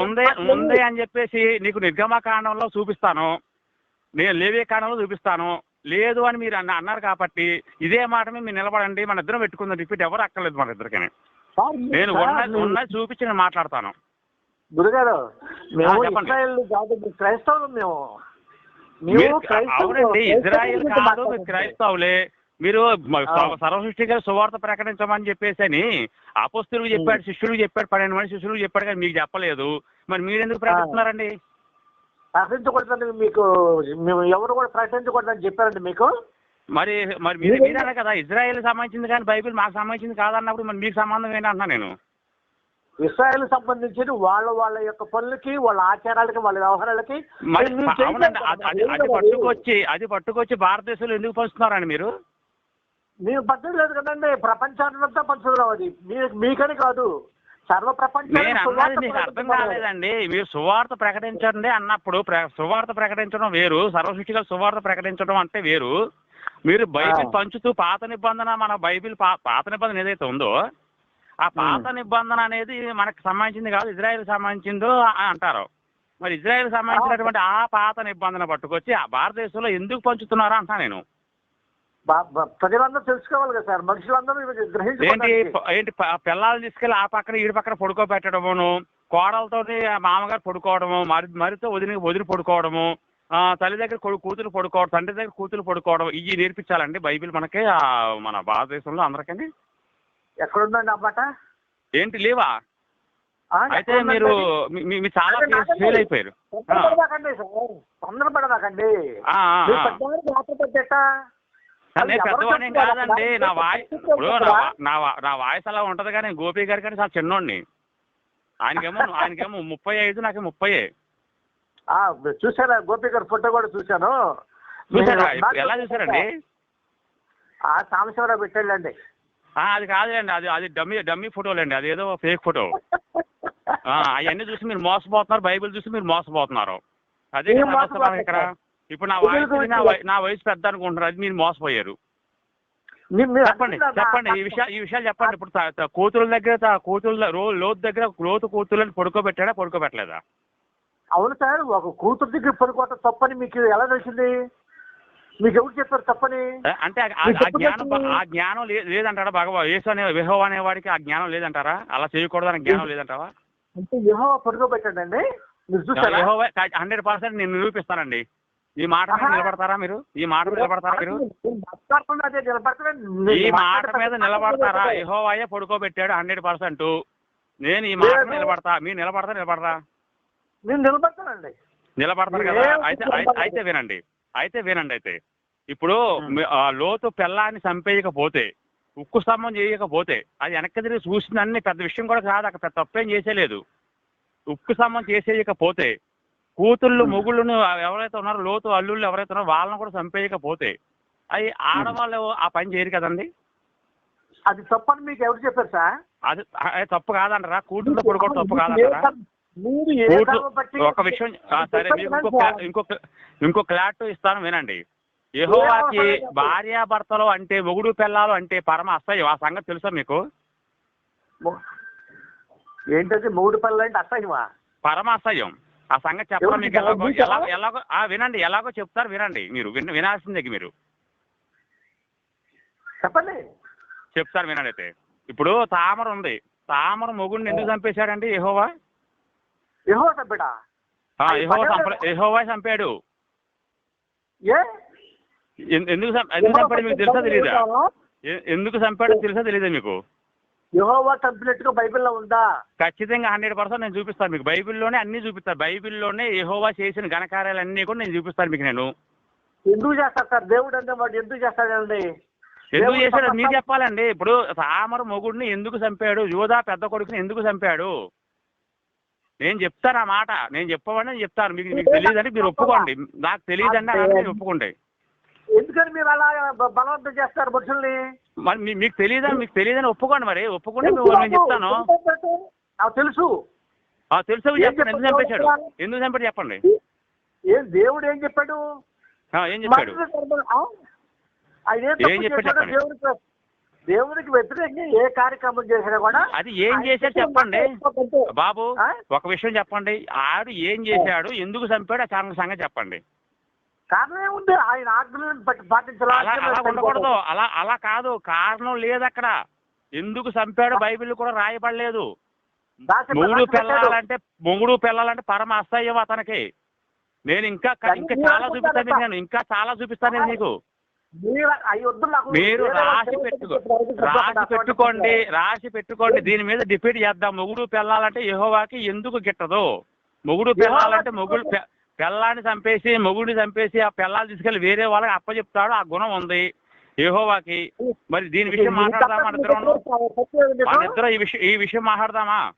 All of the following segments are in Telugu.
ఉందే ఉందే అని చెప్పేసి నీకు నిర్గమకాండంలో చూపిస్తాను. నేను లేవే కాండంలో చూపిస్తాను. లేదు అని మీరు అన్న అన్నారు కాబట్టి ఇదే మాట మీద మీరు నిలబడండి. మన ఇద్దరం పెట్టుకుందాం. రిపీట్ ఎవరు అక్కర్లేదు మన ఇద్దరికని నేను ఉన్నది చూపించి నేను మాట్లాడతాను. గురుగారు మేము. ఇస్రాయేల్ కాదు క్రైస్తవులు మేము. అవునండి ఇజ్రాయిల్ కాదు. క్రైస్తవులే. మీరు మ- ఆ. సర్వ- సర్వసృష్టి గారు సువార్త ప్రకటించమని చెప్పేసి అని అపోస్తులకు చెప్పాడు శిష్యులకు చెప్పాడు పన్నెండు మంది శిష్యులకు చెప్పాడు కానీ మీకు చెప్పలేదు. మరి మీరు ఎందుకు ప్రకటిస్తున్నారండి? ప్రకటించకూడదని మీకు మేము ఎవరు కూడా ప్రకటించకూడదని చెప్పారండి మీకు? మరి మరి మీరు మీరు- మీరన్నా కదా ఇజ్రాయెల్ సంబంధించింది కానీ బైబిల్ మాకు సంబంధించింది కాదన్నప్పుడు మరి మీకు సంబంధం ఏంటి అంటున్నా నేను? ఇస్రాయేల్ సంబంధించిన వాళ్ళ వాళ్ళ యొక్క పనులకి వాళ్ళ ఆచారాలకి వాళ్ళ వ్యవహారాలకి. అది. పట్టుకొచ్చి అది పట్టుకొచ్చి భారతదేశంలో ఎందుకు పంచుతున్నారండి మీరు? మేము పద్ధతి లేదు కదండి. ప్రపంచాన్నంతా పంచుతున్నాం అది మీకని కాదు. సర్వ మీకు అర్థం ప్రపంచం కాలేదండి. మీరు సువార్త ప్రకటించండి అన్నప్పుడు సువార్త ప్రకటించడం వేరు. సర్వసృష్టిగా సువార్త ప్రకటించడం అంటే వేరు. మీరు బైబిల్. పంచుతూ పాత నిబంధన మన బైబిల్ పాత నిబంధన ఏదైతే ఉందో ఆ పాత నిబంధన అనేది మనకు సంబంధించింది కాదు. ఇజ్రాయెల్ సంబంధించిందో అంటారు. మరి ఇజ్రాయెల్ సంబంధించినటువంటి ఆ. పాత నిబంధన పట్టుకొచ్చి ఆ భారతదేశంలో ఎందుకు పంచుతున్నారా అంటా నేను. ప్రజలందరూ తెలుసుకోవాలి కదా సార్. మనుషులందరూ ఏంటి ఏంటి ప- పిల్లల్ని తీసుకెళ్ళి ఆ పక్కన ఈడి పక్కన పడుకోబెట్టడమును కోడలతో మామగారు పడుకోవడము మరి మరితో వదిన వదిలి పడుకోవడము ఆ, తల్లి దగ్గర కూతురు పడుకోవడం తండ్రి దగ్గర కూతురు పడుకోవడం ఇవి నేర్పించాలండి బైబిల్ మనకి ఆ, మన భారతదేశంలో అందరికీ ఎక్కడుందండి ఆ మాట? ఏంటి లేవా? అయితే మీరు? మీ- చాలా. ఫెయిల్ అయిపోయారు. ఆ. తొందరపడమాకండి నేను పెద్దవాడిని కాదండి. నా వాయిస్ ఇప్పుడు నా వాయిస్ అలా ఉంటది కానీ గోపి గారి కానీ చాలా చిన్నోడిని. ఆయనకేమో ఆయనకేమో ముప్పై ఐదు నాకు ముప్పై ఆ, చూశారా? గోపి గారి ఫోటో కూడా చూశాను. చూసారా ఎలా చూసారండి ఆ సాంబశివరావు పెట్టండి ఆ, అది కాదులేండి. అది అది డమ్మీ డమ్మీ ఫోటోలండి. అది ఏదో ఫేక్ ఫోటో. అవన్నీ చూసి మీరు మోసపోతున్నారు. బైబిల్ చూసి మీరు మోసపోతున్నారు. అదే ఇక్కడ. ఇప్పుడు నా వయసు నా వయ- నా వయసు పెద్ద అనుకుంటున్నారు అది మీరు మోసపోయారు. చెప్పండి చెప్పండి ఈ విషయాలు ఈ విషయాలు చెప్పండి. ఇప్పుడు కూతురుల దగ్గర కూతురుల రో లోతు దగ్గర లోతు కూతుర్లని పడుకోబెట్టాడా పడుకోబెట్టలేదా? అవును సార్ ఒక కూతురు దగ్గర పడుకోవటం తప్పని మీకు ఎలా తెలిసింది? మీకు ఎవరు చెప్పారు తప్పని? అంటే ఆ- జ్ఞానం ఆ జ్ఞానం లేదంటారా భగవా యేసు అనే విహో అనేవాడికి ఆ జ్ఞానం లేదంటారా? అలా చేయకూడదని జ్ఞానం లేదంటారా అంటే యహో పడుకోబెట్టండి అండి మీరు చూసారా? యెహోవా హండ్రెడ్ పర్సెంట్ నేను నిరూపిస్తానండి. ఈ మాట మీద. నిలబడతారా మీరు? ఈ మాట మీద నిలబడతారా మీరు. ఈ మాట మీద. నిలబడతారా? యెహోవాయే పడుకోబెట్టాడు హండ్రెడ్ పర్సెంట్. నేను ఈ మాట. నిలబడతా. మీరు నిలబడతా నిలబడరా? నేను నిలబడతానండి. నిలబడతారు కదా? అయితే. అయితే- వినండి. అయితే వినండి అయితే. ఇప్పుడు లోతు పిల్లాన్ని చంపేయకపోతే ఉక్కు స్తంభం చేయకపోతే అది వెనక్కి తిరిగి చూసిందన్ని పెద్ద విషయం కూడా కాదు. అక్కడ తప్పేం చేసేలేదు. ఉక్కు స్తంభం చేసేయకపోతే కూతుళ్ళు మొగుళ్ళను ఎవరైతే ఉన్నారో లోతు అల్లుళ్ళు ఎవరైతే ఉన్నారో వాళ్ళని కూడా చంపేయకపోతే అది ఆడవాళ్ళు ఆ పని చేయరు కదండి? అది తప్పని మీకు ఎవరు చెప్పారు సార్? అది తప్పు కాదంటారా? కూతుళ్ళతో పడుకోవడం తప్పు కాదంటారా? ఒక విషయం సరే మీకు ఇంకో క్లా- ఇంకో ఇంకో క్లారిటీ ఇస్తాను వినండి. యెహోవాకి భార్యాభర్తలు అంటే మొగుడు పిల్లలు అంటే పరమ అసహ్యం. ఆ సంగతి తెలుసా మీకు? ఏంటది? మూడు పనులు అంటే అసహ్యమా? పరమ అసహ్యం. ఆ సంగతి చెప్పడం మీకు ఎలాగో? ఎలాగో వినండి ఎలాగో చెప్తారు వినండి. మీరు విన వినాల్సిందే మీరు. చెప్పండి. చెప్తారు వినండి అయితే. ఇప్పుడు తామర ఉంది. తామర మొగుడిని ఎందుకు చంపేశాడండి యెహోవా? యహో సభ్యుడా ఆ, యెహోవా చంప యెహోవా చంపాడు. ఎందుకు ఎందుకు చంపాడు మీకు తెలుసా తెలీదా? ఎ- ఎందుకు చంపాడో తెలుసా తెలీదా మీకు? యహోవా చంపినట్టుగా బైబిల్లో ఉందా? ఖచ్చితంగా హండ్రెడ్ పర్సెంట్ నేను చూపిస్తాను మీకు. బైబిల్లోనే అన్ని చూపిస్తాను. బైబిల్లోనే యెహోవా చేసిన ఘనకార్యాలన్నీ కూడా నేను చూపిస్తాను మీకు నేను. ఎందుకు చేస్తారు సార్? దేవుడు అంటే వాడు ఎందుకు చేస్తాడండి ఎందుకు చేశాడు? మీరు చెప్పాలండి. ఇప్పుడు తామర మొగుడిని ఎందుకు చంపాడు? యోధా పెద్ద కొడుకుని ఎందుకు చంపాడు? నేను చెప్తాను ఆ మాట. నేను నేను చెప్తాను. మీకు మీకు తెలియదంటే మీరు ఒప్పుకోండి. నాకు తెలియదండి. అని మీరు ఒప్పుకోండి. ఎందుకని మీరు అలా బలవంతం చేస్తారు మనుషుల్ని మరి మీకు తెలియదని మీకు తెలియదని ఒప్పుకోండి మరి. ఒప్పుకుంటే నేను చెప్తాను. తెలుసు. ఆ, తెలుసా చెప్పండి. ఎందుకు? చంపేశాడు? ఎందుకు చంపాడు చెప్పండి. ఏం దేవుడు ఏం చెప్పాడు? ఏం చెప్పాడు? ఏం చెప్పాడు. దేవుడికి దేవునికి వ్యతిరేకంగా ఏ కార్యక్రమం చేసినా కూడా అది ఏం చేశాడు చెప్పండి. బాబు? ఒక విషయం చెప్పండి. ఆడు ఏం చేశాడు? ఎందుకు చంపాడు? ఆ కారణం సంగతి చెప్పండి. కారణం ఏముంది? ఆయన ఆజ్ఞలను అలా అలా కాదు. కారణం లేదు అక్కడ ఎందుకు చంపాడు బైబిల్ కూడా రాయబడలేదు. మొగుడు. పిల్లలంటే మొగుడు పిల్లలంటే పరమ అసహ్యం అతనికి. నేను ఇంకా ఇంకా చాలా చూపిస్తాను నేను ఇంకా చాలా చూపిస్తాను నేను నాకు మీరు రాసి పెట్టుకో. రాసి పెట్టుకోండి రాసి పెట్టుకోండి. దీని మీద డిపేట్ చేద్దాం. మొగుడు పిల్లాలంటే యెహోవాకి ఎందుకు గిట్టదు? మొగుడు పిల్లాలంటే మొగుడు పిల్లాన్ని చంపేసి మొగుడిని చంపేసి ఆ పిల్లాన్ని తీసుకెళ్ళి వేరే వాళ్ళకి అప్పచెప్తాడు ఆ గుణం ఉంది యెహోవాకి. మరి దీని విషయం మాట్లాడదామా మన ఇద్దరం ఈ విషయం ఈ విషయం మాట్లాడదామా?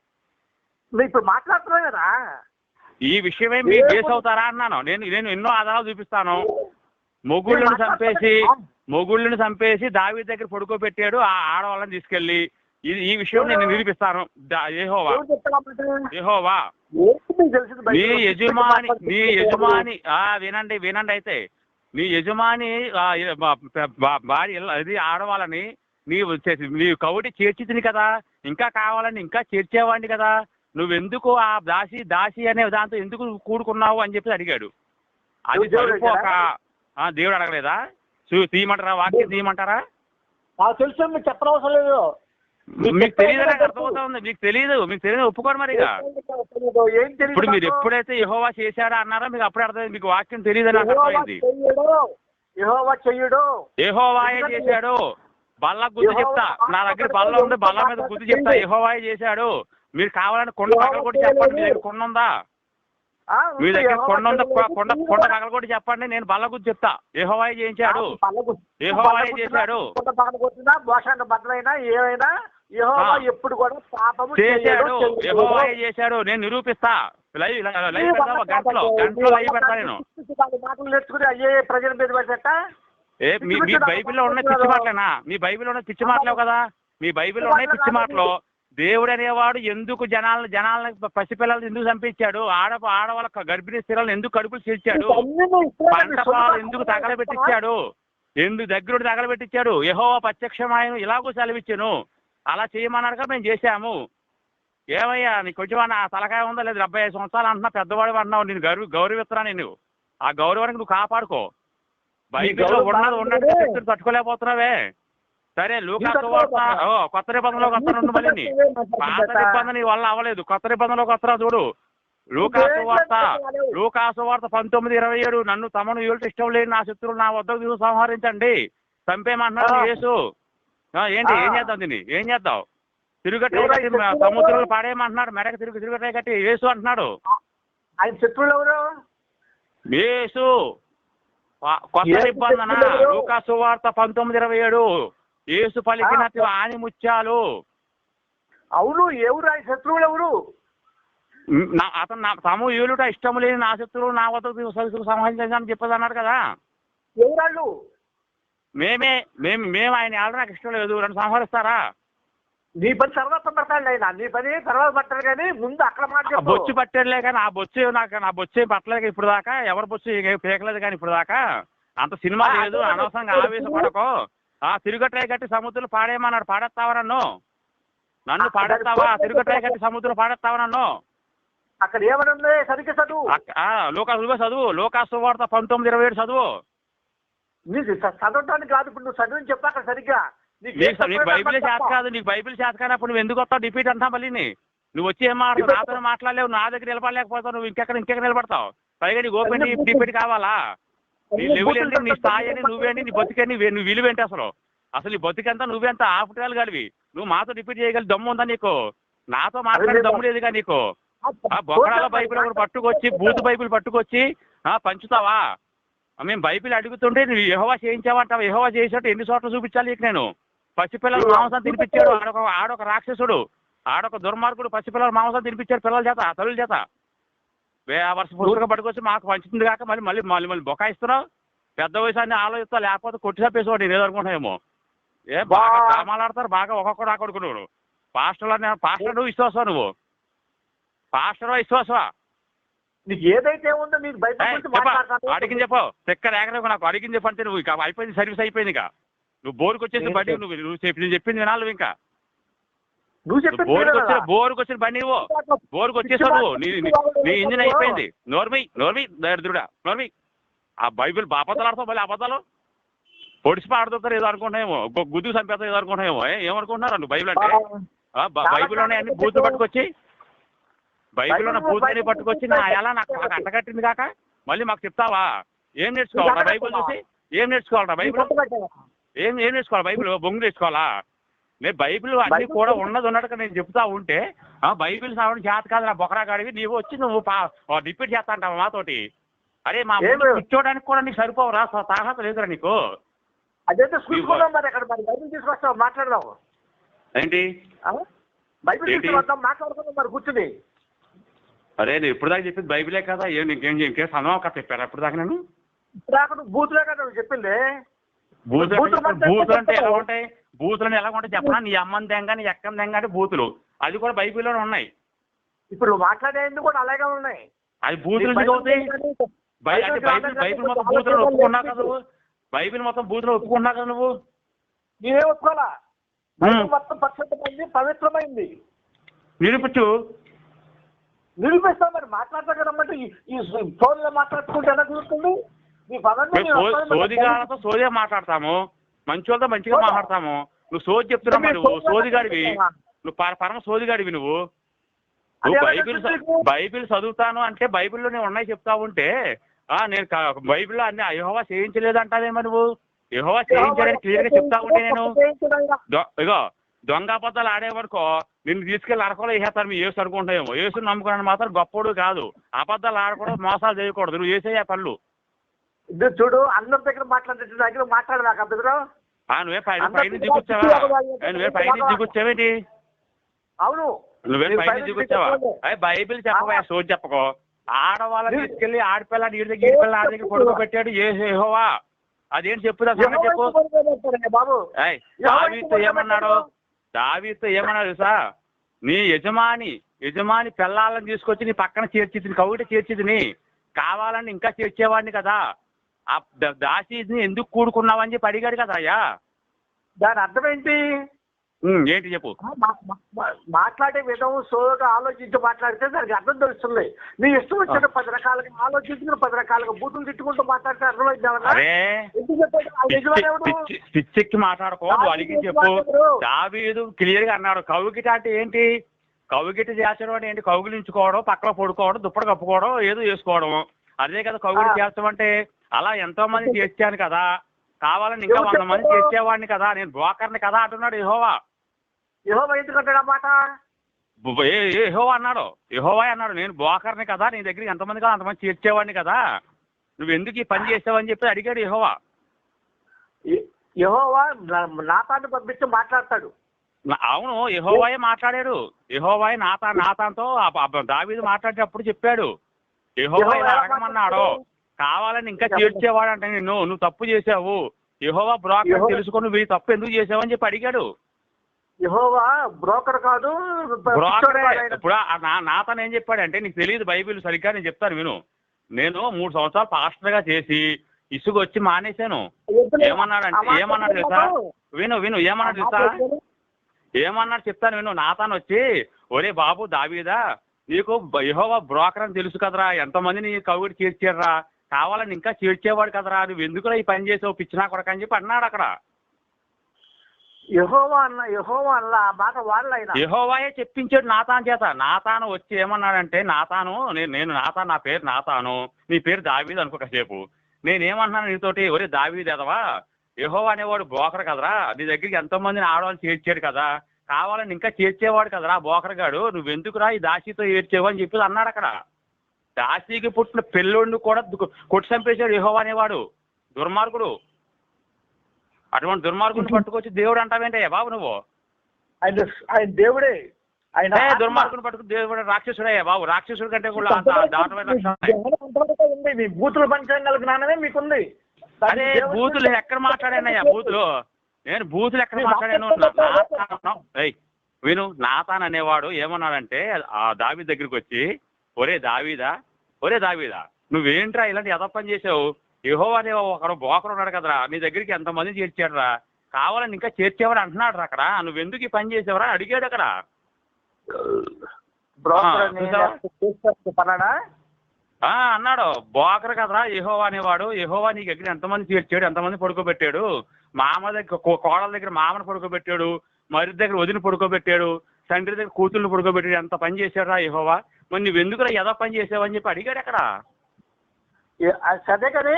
ఇప్పుడు మాట్లాడుతున్నాం కదా. ఈ విషయమే మీరు బేస్ అవుతారా అన్నాను. నేను నేను ఎన్నో ఆధారాలు చూపిస్తాను. మొగుళ్ళని చంపేసి మొగుళ్ళని చంపేసి దావి దగ్గర పడుకోబెట్టాడు ఆ ఆడవాళ్ళని తీసుకెళ్ళి ఇది ఈ విషయం నేను నిరూపిస్తాను. దా- యెహోవా. నీ బైబిల్? యజమాని నీ యజమాని ఆ వినండి వినండి అయితే. నీ యజమాని భార్య అది ఆడవాళ్ళని నీవు నీ కౌటి చేర్చితిని కదా. ఇంకా కావాలని ఇంకా చేర్చేవాడిని కదా. నువ్వెందుకు ఆ దాసి దాసి అనే దాంతో ఎందుకు కూడుకున్నావు అని చెప్పి అడిగాడు. అది నువ్వు దేవుడు సరిపోక అడగలేదా? చూ- తీయమంటారా? వాక్యం తీయమంటారా? తెలుసు చెప్పనవసరం లేదు. మీకు తెలియదు నాకు అర్థమవుతా ఉంది. మీకు తెలియదు మీకు తెలియదు ఒప్పుకోరు మరి తెలియదు ఇప్పుడు మీరు? ఎప్పుడైతే యహోవా చేశాడా అన్నారో మీకు అప్పుడే అర్థమైంది. మీకు వాక్యం తెలియదని నాకు యెహోవా అర్థమైంది. చెయ్యడు. యెహోవా చెయ్యడు. యెహోవాయే చేశాడు. బల్ల గుద్దు చెప్తా. నా దగ్గర బల్ల ఉంది. బల్ల మీద గుద్దు చెప్తా. యెహోవాయే చేశాడు. మీరు కావాలని కొండ పగలగొట్టి చెప్పండి. మీ దగ్గర కొండ ఉందా? మీ. దగ్గర కొండ ఉందా. కొండ కొండ పగలగొట్టి చెప్పండి. నేను బల్ల గుద్దు చెప్తా. యెహోవాయే చేయించాడు యెహోవాయే చేశాడు. ఏమైనా యెహోవా. ఎప్పుడు కూడా పాపము చేశాడు చేశాడు? నేను నిరూపిస్తా. లైవ్ లైవ్ పెడతా ఒక గంటలో గంటలో లైవ్ పెడతా నేను. వాళ్ళ మాటలు నేర్చుకుని అయ్యే ప్రజల మీద పెట్టట ఏ మీ మీ బైబిల్లో ఉన్న పిచ్చి మాటలేనా? మీ బైబిల్లో ఉన్న పిచ్చి మాటలేవు కదా? మీ బైబిల్లో ఉన్నాయి పిచ్చి మాటలు. దేవుడు అనేవాడు ఎందుకు జనాలను జనాలను పసిపిల్లలు ఎందుకు చంపించాడు? ఆడ ఆడవాళ్ళ గర్భిణీ స్త్రీలను ఎందుకు కడుపులు పంట పొలాలు ఎందుకు తగలబెట్టించాడు? ఎందుకు దగ్గరుండి తగలబెట్టించాడు? యెహోవా ప్రత్యక్షమాయను ఇలాగూ సెలవిచ్చాను. అలా చేయమన్నాడుగా మేము చేశాము. ఏమయ్యా నీకు కొంచెం ఆ తలకాయ ఉందా? లేదు డెబ్బై ఐదు సంవత్సరాలు అంటున్నా పెద్దవాడు అంటున్నావు నేను గౌరవ గౌరవిస్తున్నా నేను ఆ గౌరవానికి నువ్వు కాపాడుకో. బైబిల్లో ఉన్నది ఉన్నట్టు ఉంది. శక్తిని తట్టుకోలేకపోతున్నావే. సరే లూకా నీకు సువార్త అర్థమవుతుందా? ఓ కొత్త నిబంధనలోకి వస్తాను మళ్ళీ. పాత నిబంధన నీ వల్ల అవ్వలేదు. కొత్త నిబంధనలోకి వస్తారా చూడు. లూకాసు వార్త లూకాసు వార్త పంతొమ్మిది ఇరవై ఏడు. నన్ను తమను ఏళ్ళు ఇష్టం లేని నా శత్రువులు నా వద్దకు తీసుకు సంహరించండి. చంపేయమంటున్నాడు ఆ. యేసు. ఏంటి? ఏం. చేద్దాం దీన్ని? ఏం చేద్దాం? తిరుగట్టే కట్టి సముద్రంలో? పాడేయమంటున్నాడు మెడకు తిరుగు తిరుగట్టే కట్టి యేసు అంటున్నాడు. ఆయన శత్రువులు ఎవరు? ప- కొత్త నిబంధన శత్రువులు ఎవరు? లూకాసు వార్త పంతొమ్మిది ఇరవై ఏడు. యేసు పలికినట్టు ఆ. ఆని ముత్యాలు. అవును ఎవరు ఆయన శత్రువులు ఎవరు? అతను నా తము ఏలుట ఇష్టం లేని నా శత్రువులు నా వద్దకు సంహరించని చెప్పేది అన్నాడు కదా. ఎవరు వాళ్ళు? మేమే మేము మేము ఆయన ఆడ నాకు ఇష్టం లేదు. రెండు సంహరిస్తారా? నీ పని తర్వాత పడతాడు ఆయన నీ పని తర్వాత పడతాడు కానీ ముందు అక్కడ మాట. బొచ్చు పట్టేలే కానీ ఆ బొచ్చు నాకు నా బొచ్చు పట్టలేదు ఇప్పుడు దాకా. ఎవరి బొచ్చు పీకలేదు కానీ ఇప్పుడు దాకా. అంత సినిమా లేదు. అనవసరంగా ఆవేశపడకో. ఆ తిరుగట్రాయి కట్టి సముద్రం పాడేయమన్నాడు. పాడేస్తావా నన్ను? నన్ను పాడేస్తావా? తిరుగట్రాయి కట్టి సముద్రం పాడేస్తావా నన్ను? అక్కడ ఏమని ఉంది సరిగ్గా చదువు. లోకా చదువు. లోకాసు వార్త పంతొమ్మిది ఇరవై ఏడు చదువు. నీకు చదవటానికి కాదు ఇప్పుడు నువ్వు చదివిని చెప్పు అక్కడ సరిగ్గా. నీకు బైబిల్. చేత కాదు నీకు బైబిల్ చేత కానప్పుడు నువ్వు ఎందుకు వస్తావు డిపీట్ అంటా మళ్ళీ? నువ్వు వచ్చి ఏం మాట్లాడు నాతో మాట్లాడలేవు నా దగ్గర నిలబడలేకపోతావు నువ్వు ఇంకెక్కడ ఇంకెక్కడ నిలబడతావు? పైగా నీకు ఓపెన్ డిపీట్ కావాలా? నీ లెవెల్ ఏంటి? నీ స్థాయి ఏంటి? నువ్వేంటి? నీ బతికేంటి నువ్వు నువ్వు విలువేంటి అసలు? అసలు నీ బతికెంత నువ్వెంత ఆఫ్టర్ గడివి? నువ్వు మాతో డిపీట్ చేయగలి దమ్ము ఉందా నీకు? నాతో మాట్లాడే దమ్ము లేదుగా నీకు? ఆ బొక్కడాల బైబిల్ ఒకటి పట్టుకొచ్చి బూతు బైబిల్ పట్టుకొచ్చి ఆ పంచుతావా? మేము బైబిల్ అడుగుతుంటే నువ్వు యహోవా చేయించావంటావు? యహోవా చేసినట్టు ఎన్ని చోట్ల చూపించాలి నీకు నేను? పసిపిల్లలు మాంసం తినిపించాడు. ఆడొక ఆడొక రాక్షసుడు. ఆడొక దుర్మార్గుడు పసిపిల్లలు మాంసం తినిపించాడు పిల్లల చేత తల్లుల చేత. వే వర్ష పుస్తకం పట్టుకొచ్చి మాకు పంచుతుంది కాక మళ్ళీ మళ్ళీ మళ్ళీ మళ్ళీ బొకాయిస్తున్నావు పెద్ద వయసు అని ఆలోచిస్తా లేకపోతే కొట్టి చంపేసేవాడు నేను ఏదనుకుంటానేమో ఏ బాగా డ్రామాలు ఆడతారు బాగా ఒక్కొక్కడు ఆకొడుకున్నాడు పాస్టర్ అని పాస్టర్ నువ్వు విశ్వాసా నువ్వు? పాస్టర్ విశ్వాసవా? నీకు ఏదైతే ఉందో నీకు బయట అడిగింది చెప్పు చెక్క రేగలేవు నాకు అడిగింది చెప్పంటే నువ్వు ఇక అయిపోయింది సర్వీస్ అయిపోయింది ఇక. నువ్వు బోరుకు వచ్చేసి? బండి నువ్వు నువ్వు చెప్పి నేను చెప్పింది వినాలి ఇంకా. నువ్వు బోరుకు? వచ్చిన బోరుకు వచ్చిన బండి నువ్వు బోరుకు వచ్చేసావు నువ్వు నీ ఇంజిన్ అయిపోయింది. నోర్మి నోర్మి దరిద్రుడా నోర్మి. ఆ బైబిల్ బాపతలు ఆడతావు మళ్ళీ అబద్ధాలు? పొడిచి పాడుతారు ఏదో అనుకుంటున్నామో గుద్దు చంపేస్తావు ఏదో అనుకుంటున్నామో ఏమనుకుంటున్నారు నువ్వు బైబిల్ అంటే? ఆ, బ- బైబిల్లోనే అన్ని బూతులు పట్టుకొచ్చి బైబిల్లోనే బూతులని పట్టుకొచ్చి నా ఎలా నాకు అంటగట్టింది కాక? మళ్ళీ మాకు చెప్తావా? ఏం నేర్చుకోవాలరా బైబిల్ చూసి? ఏం నేర్చుకోవాలరా బైబిల్? ఏం ఏం నేర్చుకోవాలి బైబిల్? బొంగు నేర్చుకోవాలా? నేను బైబిల్ అన్ని కూడా ఉన్నది ఉన్నట్టుగా నేను చెప్తా ఉంటే ఆ బైబిల్ సావడం చేత కాదు నా బొకరా గాడివి నీవు వచ్చి నువ్వు రిపీట్ చేస్తా అంటావు మాతోటి? అరే మా? కూర్చోడానికి కూడా నీకు సరిపోవురా? తాహత లేదురా నీకు. అదైతే చూసుకుందాం మరి అక్కడ మరి. బైబిల్ మాట్లాడదాం. ఏంటి? బైబిల్ మాట్లాడుకుందాం మరి కూర్చుని. అరే నేను ఇప్పుడు దాకా చెప్పింది బైబిలే కదా. ఏం ఇంకేం ఇంకేం సందమా కథ చెప్పారా? ఇప్పుడు దాకా నేను? ఇప్పుడు బూతులే కదా చెప్పింది. బూతులు బూతులు అంటే- బూతులు ఎలా? ఉంటాయి? బూతులు ఎలా ఉంటాయి చెప్పనా? నీ అమ్మని దెంగ నీ ఎక్కని దెంగ అంటే బూతులు. అది కూడా బైబిల్లోనే ఉన్నాయి. ఇప్పుడు నువ్వు మాట్లాడేది కూడా అలాగే ఉన్నాయి. అది బూతులు అవుతాయి? బైబిల్ బైబిల్ మొత్తం బూతులను ఒప్పుకున్నా కదా నువ్వు? బైబిల్ మొత్తం బూతులు ఒప్పుకున్నా కదా నువ్వు? నేనే ఒప్పుకోవాలా? మొత్తం పరిశుద్ధమైంది పవిత్రమైంది. నిరూపించు నిరూపిస్తాం మరి మాట్లాడతా కదమ్మంటే ఈ- ఈ ఫోన్లో మాట్లాడుకుంటే ఎలా కుదురుతుంది? నీ పదంలో మేము నేను సో- వస్తాను మరి. సోదిగాలతో సోదే మాట్లాడతాము. మంచి వాళ్ళతో మంచిగా? మాట్లాడతాము. నువ్వు సోది చెప్తున్నావు నువ్వు. సోదా సోదిగాడివి? నువ్వు పర- పరమ సోదిగాడివి నువ్వు. నువ్వు బైబిల్? బైబిల్ చదువుతాను అంటే బైబిల్లోనే ఉన్నాయి చెప్తా ఉంటే ఆ నేను బైబిల్లో అన్ని యహోవా చేయించలేదు అంటావేమో నువ్వు? యహోవా చేయించాడని క్లియర్గా చెప్తా ఉంటే నేను ఇగో దొంగ అబద్ధాలు ఆడేవనుకో నిన్ను తీసుకెళ్ళి అరకలో వేసేస్తారు మీ ఏసు అనుకుంటాయేమో ఏసు నమ్ముకున్నాను మాత్రం గొప్పడు కాదు. అబద్ధాలు ఆడకూడదు మోసాలు చేయకూడదు. నువ్వు చేసే పనులు. చూడు అందరి దగ్గర మాట్లాడే దగ్గర మాట్లాడు నాకు ఆ నువ్వే పైన పైన దిగొచ్చావా నువ్వే పైన దిగొచ్చావేంటి అవును. నువ్వే పైన బైబిల్ దిగొచ్చావా చెప్పవా. సోది చెప్పకో. ఆడవాళ్ళని తీసుకెళ్ళి ఆడపిల్ల నీడి దగ్గర ఈడపిల్ల ఆడ దగ్గర పడుకో పెట్టాడు ఏ యెహోవా. అదేంటి చెప్పుదా సంగతి చెప్పు. దావీదుతో ఏమన్నాడు? దావీదుతో ఏమన్నాడు తెలుసా? నీ యజమాని యజమాని పిల్లాలను తీసుకొచ్చి నీ పక్కన చేర్చిది కౌగిట చేర్చిదిని కావాలని ఇంకా చేర్చేవాడిని కదా. ఆ దాసీని ఎందుకు కూడుకున్నావని చెప్పి అడిగాడు కదా అయ్యా దాని అర్థం ఏంటి? ఏంటి చెప్పు? మాట్లాడే విధం సోదరు ఆలోచించి మాట్లాడితే దానికి అర్థం తెలుస్తుంది. నీ ఇష్టం వచ్చిన పది రకాలుగా ఆలోచించిన పది రకాలుగా బూతులు తిట్టుకుంటూ మాట్లాడితే అర్థమైంది ఏమన్నా? అరే ఎందుకు చెప్పాడు? ఆ పిచ్చి యజమాని ఎవడు? పిచ్చి- పిచ్చెక్కి మాట్లాడుకో నువ్వు అడిగి చెప్పు. దావీదు క్లియర్గా అన్నాడు. కవుగిట అంటే ఏంటి? కవుగిట చేర్చడం అంటే ఏంటి? కౌగిలించుకోవడం పక్కన పడుకోవడం దుప్పటి కప్పుకోవడం ఏదో చేసుకోవడం. అదే కదా కౌగిలి. చేర్చడం అంటే అలా ఎంతో మంది చేర్చాను కదా. కావాలని ఇంకా వంద మంది? చేర్చేవాడిని కదా. నేను బ్రోకర్ని కదా అంటున్నాడు యెహోవా. యెహోవా ఎందుకు అంటాడు ఆ మాట? బు- ఏ ఏ యెహోవా అన్నాడు? యెహోవా అన్నాడు నేను బ్రోకర్ని కదా నీ దగ్గరికి ఎంతమంది కాదు అంతమంది చేర్చేవాడిని కదా. నువ్వు ఎందుకు ఈ పని చేసావని చెప్పి అడిగాడు యెహోవా. యె- యెహోవా నాతాన్ని పంపించి మాట్లాడతాడు. అవును యెహోవాయే మాట్లాడాడు. యెహోవాయే నాతా నాతాంతో దావీదు మాట్లాడేటప్పుడు చెప్పాడు. యెహోవా యెహోవా ఇలా ఎలా అడగమన్నాడు? కావాలని ఇంకా చేర్చేవాడు అంటే నిన్ను నువ్వు తప్పు చేసావు యెహోవా బ్రోకర్ యెహోవా- తెలుసుకొని నువ్వు తప్పు ఎందుకు చేసావని చెప్పి అడిగాడు. యెహోవా బ్రోకర్ కాదు బ్రోకర్. ఇప్పుడు నాతను ఏం చెప్పాడంటే నీకు తెలియదు బైబిల్ సరిగ్గా నేను చెప్తాను విను. నేను మూడు సంవత్సరాలు పాస్టర్గా చేసి ఇసుగు వచ్చి మానేశాను. ఏమన్నాడంటే ఏమన్నాడు తెలుసా. విను విను ఏమన్నాడు తెలుసా. ఏమన్నాడు చెప్తాను విను. నాతాను వచ్చి ఒరే బాబు దావీదా నీకు యెహోవా బ్రోకర్ అని తెలుసు కదరా. ఎంతమంది నీ కవుడి చేర్చారా కావాలని ఇంకా చేర్చేవాడు కదరా? నువ్వు ఎందుకురా ఈ పని చేసావు? పిచ్చినా కొడక అని చెప్పి అన్నాడు అక్కడ. యెహోవా అన్న యెహోవా అన్న ఆ మాట వాళ్ళ చెప్పించాడు నాతాన్ చేత. నాతాను వచ్చి ఏమన్నాడంటే నాతాను నేను నేను నాతాను నా పేరు నాతాను నీ పేరు దావీదు అనుకో కాసేపు నేనేమన్నాను నీతోటి ఒరే దావీదు ఎదవా యహోవా అనేవాడు బోకర్ కదరా నీ దగ్గరికి ఎంతో మందిని ఆడవాళ్ళు చేర్చాడు కదా కావాలని ఇంకా చేర్చేవాడు కదరా బోకరగాడు నువ్వు నువ్వెందుకురా ఈ దాసీతో ఏడ్చేవు అని చెప్పి అన్నాడు అక్కడ. దాసీకి పుట్టిన పెళ్ళోడిని కూడా కొట్టి చంపేశాడు యహోవా అనేవాడు. దుర్మార్గుడు. అటువంటి దుర్మార్గుడిని పట్టుకొచ్చి దేవుడు అంటావేంటయ్యా బాబు నువ్వు? ఆయన ఆయన దేవుడే. ఆయన. దుర్మార్గుని పట్టుకుని దేవుడు రాక్షసుడయ్యా బాబు. రాక్షసుడి కంటే కూడా మీ బూతుల పంచాంగాల జ్ఞానమే మీకుంది. అదే బూతులు ఎక్కడ మాట్లాడానయ్యా బూతులు? నేను బూతులు ఎక్కడ మాట్లాడాను? విను నాతాన్ అనేవాడు ఏమన్నాడంటే ఆ దావి దగ్గరికి వచ్చి ఒరే దావీదా ఒరే దావీదా నువ్వేంట్రా ఇలాంటి ఎద పని చేసావు యహో అనే ఒకడు బోకరు ఉన్నాడు కదరా నీ దగ్గరికి ఎంతమంది చేర్చాడురా? కావాలని ఇంకా చేర్చేవాడు అంటున్నాడు అక్కడ. నువ్వు ఎందుకు ఈ పని చేసేవరా? అడిగాడు అక్కడ. అన్నాడు. బోకర్ కదరా యెహోవా అనేవాడు. యెహోవా నీకు దగ్గర ఎంతమంది చేర్చాడు? ఎంతమంది పడుకోబెట్టాడు? మామ దగ్గర కోడల దగ్గర మామను పడుకోబెట్టాడు మరి దగ్గర వదిన పడుకోబెట్టాడు తండ్రి దగ్గర కూతుర్ని పడుకోబెట్టాడు. ఎంత పని చేశాడు రా యెహోవా? మరి నువ్వు ఎందుకురా ఏదో పని చేసావని చెప్పి అడిగాడు అక్కడ. సరే కానీ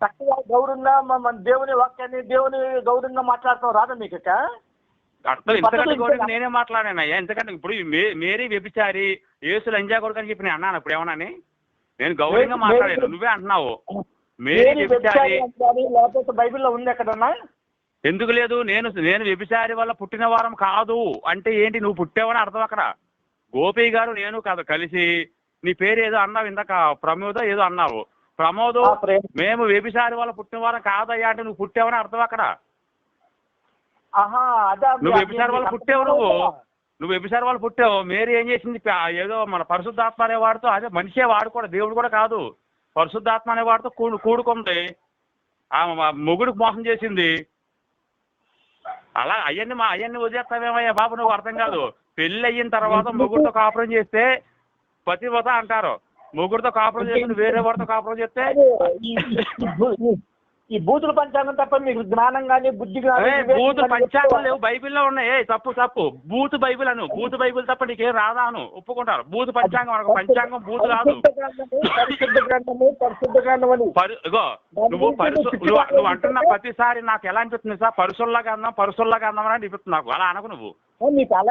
చక్కగా గౌరవంగా మన దేవుని వాక్యాన్ని దేవుని గౌరవంగా మాట్లాడతాం రాదా మీకు? అర్థం ఇంతకంటే? నేనే మాట్లాడానయ్యా ఎందుకంటే ఇప్పుడు మేరీ వ్యభిచారి యేసు లంజా కొడుకు అని చెప్పి నేను అన్నాను ఇప్పుడు ఏమన్నాని నేను గౌరవంగా మాట్లాడాను. నువ్వే అంటున్నావు. మేరీ వ్యభిచారి లేకపోతే బైబిల్లో ఉంది ఎక్కడన్నా? ఎందుకు లేదు? నేను నేను వ్యభిచారి వల్ల పుట్టిన వారం కాదు. అంటే ఏంటి? నువ్వు పుట్టావని అర్థం అక్కడ. గోపి గారు నేను కాదు కలిసి నీ పేరు ఏదో అన్నావు ఇందాక ప్రమోద ఏదో అన్నావు. ప్రమోద్ మేము వ్యభిచారి వల్ల పుట్టిన వారం కాదయ్యా అంటే నువ్వు పుట్టావని అర్థం అక్కడ? నువ్వు వ్యభిచారి వల్ల పుట్టావు నువ్వు. నువ్వు వ్యభిచారి వల్ల పుట్టావు. మేరీ ఏం చేసింది? ఏదో మన పరిశుద్ధాత్మ అనే వాడితో అదే మనిషే వాడు కూడా దేవుడు కూడా కాదు. పరిశుద్ధాత్మ అనే వాడితో కూడు కూడుకుంది. ఆ మొగుడికి మోసం చేసింది. అలా అయ్యన్ని మా అయ్యన్ని వదిలేస్తావేమయ్యా బాబు నువ్వు అర్థం కాదు. పెళ్ళి అయిన తర్వాత మొగుడితో కాపురం చేస్తే పతివత అంటారు. మొగుడితో కాపురం చేసి వేరే వాడితో కాపురం చేస్తే ఈ- బూతుల పంచాంగం తప్ప మీకు జ్ఞానం కానీ బుద్ధి కానీ ఏ, వివేకం బూతు కానీ పంచాంగం లేవు బైబిల్లో ఉన్నాయి. ఏ తప్పు తప్పు. బూతు బైబిల్ అను. బూతు బైబిల్ తప్ప నీకేం రాదా అను. ఒప్పుకుంటారు. బూతు పంచాంగం అనకు. పంచాంగం బూతు రాదు ఇగో నువ్వు పరుసు నువ్వు అంటున్న ప్రతిసారి నాకు ఎలా అనిపిస్తుంది సార్? పరుసుల్లాగా అందం పరుసుల్లాగా అందం అని అనిపిస్తుంది నాకు. అలా అనకు నువ్వు.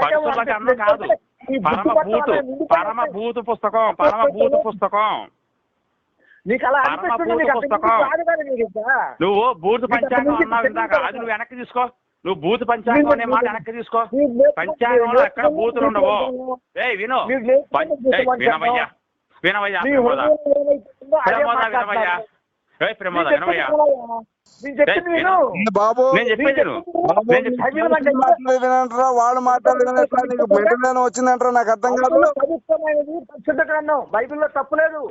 పరుసుల్లాగా అందం కాదు. ఈ పరమ బుద్ధి భూతు పట్టాలని ఎందుకు పరమ భూతు పుస్తకం పరమ భూతు పుస్తకం. నీకు అలా. నువ్వు బూతు పంచాంగం అన్నావు ఇందాక. అది నువ్వు వెనక్కి తీసుకో. నువ్వు బూతు పంచాంగం అనే మాట వెనక్కి తీసుకో. పంచాంగంలో ఎక్కడ బూతులు ఉండవు? ఏయ్ విను. వినవయ్యా. వినవయ్యా. వినవయ్యా బాబు? వినంటారా? వినంటారా? నీకు మెంటలేని వచ్చిందంటారా? నాకు అర్థం కాదు. పరిశుద్ధ గ్రంథం బైబిల్లో తప్పు లేదు.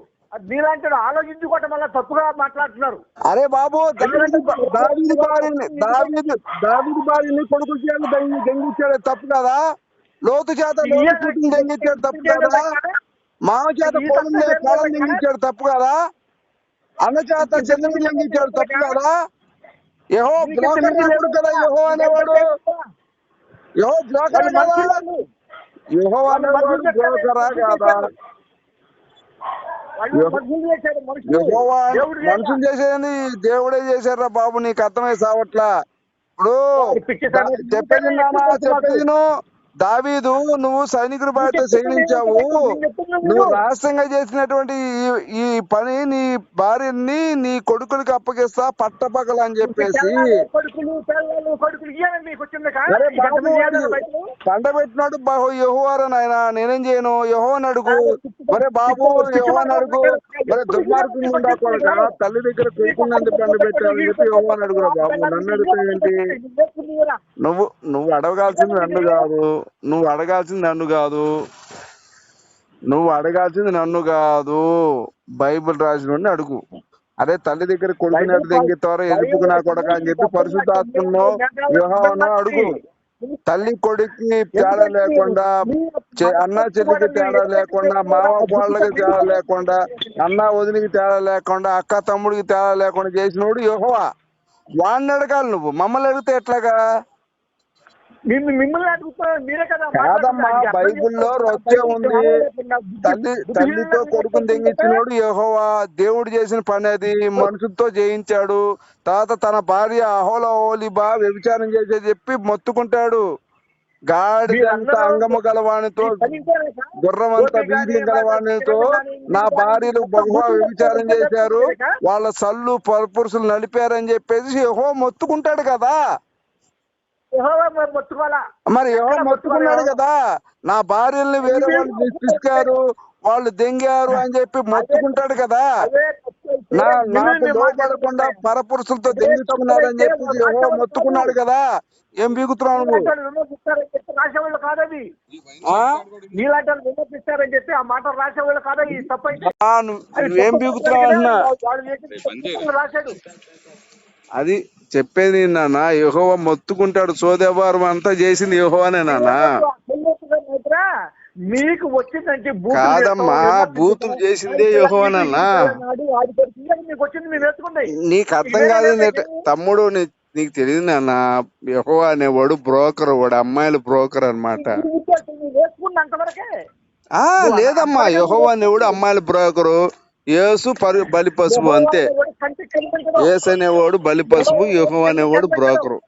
వాడు ఆలోచించుకోవటం వల్ల తప్పుగా మాట్లాడుతున్నారు. అరే బాబు దావీదు కొడుకు చేయాలి దెంగిచ్చాడు తప్పు కదా? లోతు చేత దెంగిచ్చాడు తప్పు కదా? మామ చేత దెంగిచ్చాడు తప్పు కదా? అన్న చేత చెల్లిని దెంగిచ్చాడు తప్పు కదా? యహో కదా యహో అనేవాడు. యహో బ్రోకర్ కదా? యహో అనేవాడు కాదా? వాళ్ళు మనుషులు చేసేది దేవుడే చేశారా బాబు నీకు అర్థమై సావట్లా? ఇప్పుడు. చెప్పేది చెప్పేది దావీదు నువ్వు సైనికుల బాధ్యత సైనించావు నువ్వు రహస్యంగా చేసినటువంటి ఈ- పని నీ భార్యని నీ కొడుకులకి అప్పగిస్తా పట్టపగల అని చెప్పేసి. పండ పెట్టినాడు బాబు యహోవారా నాయన నేనేం చేయను? యహోని అడుగు. ఒరే బాబు యహోని అడుగు. ఒరే దుర్మార్గం ఉండా కొడక తల్లి దగ్గర కొడుకున్నందుకు పండ పెట్టాలని చెప్పి యహోని అడుగురా బాబు నన్ను అడిగితే ఏంటి? నువ్వు నువ్వు అడగాల్సింది నన్ను కాదు. నువ్వు అడగాల్సింది నన్ను కాదు. నువ్వు అడగాల్సింది నన్ను కాదు. బైబిల్ రాసిన అడుగు. అదే తల్లి దగ్గర కొడుకున్నట్టు దెంగితారో ఎదుపుకు నా కొడక అని చెప్పి పరిశుద్ధాత్మను యెహోవాను అడుగు. తల్లి కొడుక్కి తేడా లేకుండా అన్న చెల్లికి తేడా లేకుండా మామ వాళ్ళకి తేడా లేకుండా అన్న వదినికి తేడా లేకుండా అక్క తమ్ముడికి తేడా లేకుండా చేసినోడు యెహోవా. వాడిని అడగాలి నువ్వు. మమ్మల్ని అడిగితే ఎట్లాగా? మిమ్మల్ని అడుగుతున్నా మీరే కదా కాదమ్మా బైబిల్లో రొచ్చే ఉంది. తల్లి తల్లితో కొడుకుని తెంగించినోడు యెహోవా దేవుడు చేసిన పని అది మనుషులతో జయించాడు. తర్వాత తన భార్య అహోల ఓలిబా వ్యభిచారం చేసే చెప్పి మొత్తుకుంటాడు. గాడిదంత అంగము గలవానితో గుర్రమంత బీజం గలవానితో నా భార్యలు బహువా వ్యభిచారం చేశారు. వాళ్ళ సల్లు పరపురుషులు నడిపారని చెప్పేసి యెహో మొత్తుకుంటాడు కదా. మరి ఎవరో మొత్తుకున్నాడు కదా. నా భార్యల్ని వేరే వాళ్ళు తీసుకారు వాళ్ళు దెంగారు అని చెప్పి మొత్తుకుంటాడు కదా. నా నాకు లోపడకుండా పరపురుషులతో దెంగించుకున్నాడు అని చెప్పి యెహోవా మొత్తుకున్నాడు కదా. ఏం బీగుతున్నావు రాసేవాళ్ళు కాదది? నీలాంటి విమర్శిస్తారని చెప్పి ఆ మాట రాసేవాళ్ళు కాదా? ఈ తప్పు నువ్వు బీగుతున్నావు తప్పు రాశాడు. అది చెప్పేది నాన్న? యెహోవ మొత్తుకుంటాడు సోదేవారం అంతా చేసింది యెహోవానే నాన్న. మీకు వచ్చిందంటే బూతులు కాదమ్మా, బూతులు చేసిందే యెహోవానన్నా. నీకు అర్థం కాదు తమ్ముడు నీకు తెలియదు నాన్న యెహోవా అనేవాడు బ్రోకర్ వాడు అమ్మాయిల బ్రోకర్ ఆ లేదమ్మా యెహోవా అనేవాడు అమ్మాయిల బ్రోకరు. యేసు పరి బలి పసుపు అంతే. యేసు అనేవాడు బలి పసుపు యెహోవా అనేవాడు బ్రోకరు